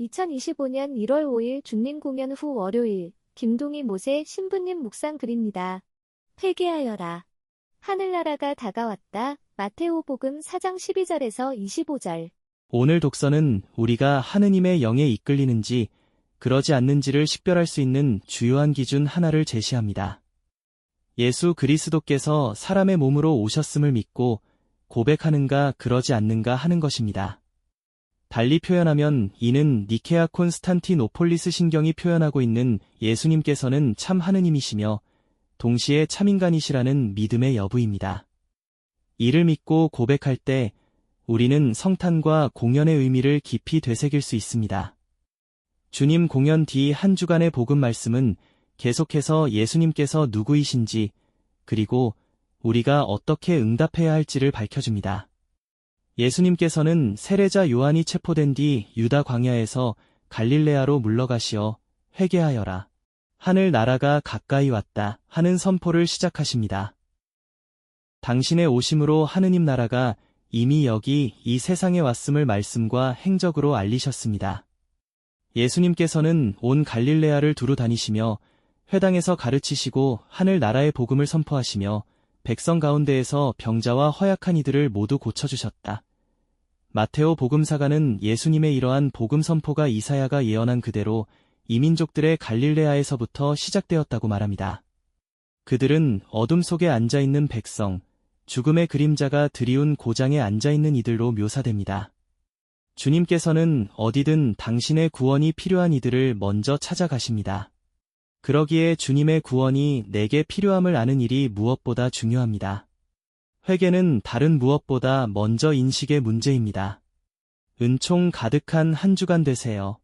2025년 1월 5일 중림 공연 후 월요일 김동희 모세 신부님 묵상 글입니다. 회개하여라. 하늘나라가 다가왔다. 마테오 복음 4장 12절에서 25절. 오늘 독서는 우리가 하느님의 영에 이끌리는지 그러지 않는지를 식별할 수 있는 주요한 기준 하나를 제시합니다. 예수 그리스도께서 사람의 몸으로 오셨음을 믿고 고백하는가 그러지 않는가 하는 것입니다. 달리 표현하면 이는 니케아 콘스탄티노폴리스 신경이 표현하고 있는 예수님께서는 참 하느님이시며 동시에 참인간이시라는 믿음의 여부입니다. 이를 믿고 고백할 때 우리는 성탄과 공연의 의미를 깊이 되새길 수 있습니다. 주님 공연 뒤 한 주간의 복음 말씀은 계속해서 예수님께서 누구이신지 그리고 우리가 어떻게 응답해야 할지를 밝혀줍니다. 예수님께서는 세례자 요한이 체포된 뒤 유다 광야에서 갈릴레아로 물러가시어 회개하여라. 하늘 나라가 가까이 왔다 하는 선포를 시작하십니다. 당신의 오심으로 하느님 나라가 이미 여기 이 세상에 왔음을 말씀과 행적으로 알리셨습니다. 예수님께서는 온 갈릴레아를 두루 다니시며 회당에서 가르치시고 하늘 나라의 복음을 선포하시며 백성 가운데에서 병자와 허약한 이들을 모두 고쳐주셨다. 마테오 복음사가는 예수님의 이러한 복음 선포가 이사야가 예언한 그대로 이민족들의 갈릴레아에서부터 시작되었다고 말합니다. 그들은 어둠 속에 앉아있는 백성, 죽음의 그림자가 드리운 고장에 앉아있는 이들로 묘사됩니다. 주님께서는 어디든 당신의 구원이 필요한 이들을 먼저 찾아가십니다. 그러기에 주님의 구원이 내게 필요함을 아는 일이 무엇보다 중요합니다. 회개는 다른 무엇보다 먼저 인식의 문제입니다. 은총 가득한 한 주간 되세요.